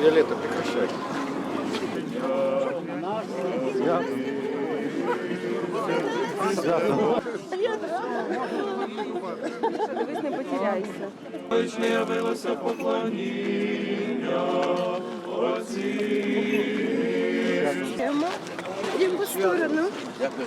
Виолетта, прекращай. Дивись, не потеряйся. Вічне явилося поклоніння отці. Йдемо в сторону. Дякую.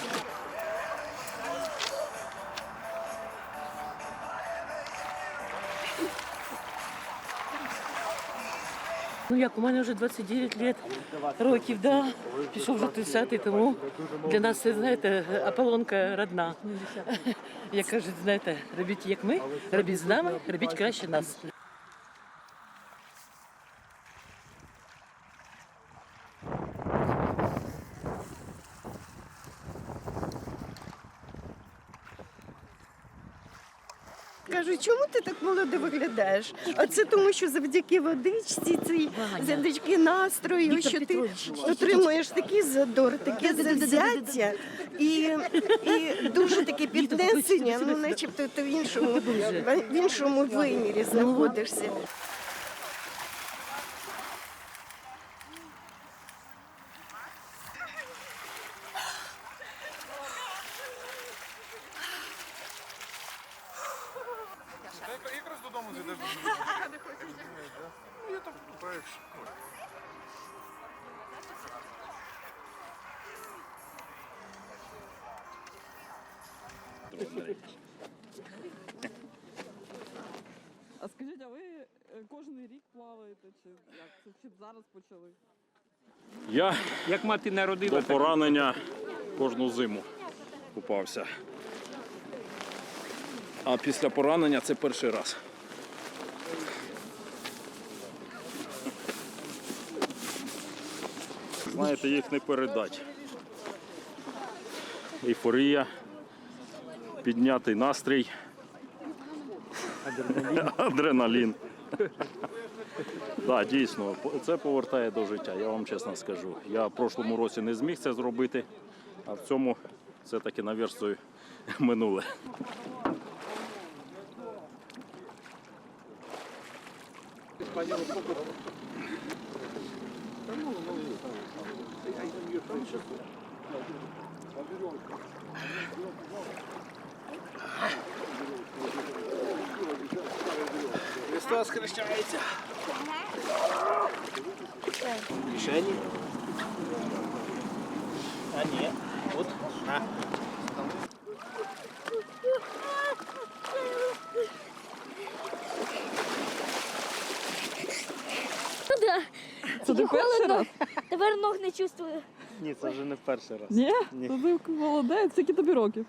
Ну як, у мене вже 29 лет, років, да. пішов вже 30-й, тому для нас це, знаєте, Аполлонка родна. Як кажуть, знаєте, робіть як ми, робіть з нами, робіть краще нас. Кажу, чому ти так молодо виглядаєш? А це тому, що завдяки водичці, цій завдяки настрою, що ти отримуєш такий задор, таке завзяття і, і дуже таке піднесення, ну начебто ти в іншому, в іншому вимірі знаходишся. А скажіть, а ви е, кожен рік плаваєте чи як? Це чи зараз почали? Я Як мати народила, до так поранення кожну зиму купався. А після поранення це перший раз. Знаєте, їх не передати. Ейфорія, піднятий настрій, адреналін. Так, дійсно, це повертає до життя, я вам чесно скажу. Я в прошлому році не зміг це зробити, а в цьому це таки наверстую минуле. Христос хрещається. Кишені. А ні. От. На. Ну да. Це ти перший раз? Тепер ног не чувствую. Ні, це вже не перший раз. Ні? То ти молодець, скільки тобі років?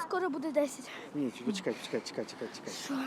Скоро буде 10. Ні, почекай, почекай, чекай, чекай, чекай.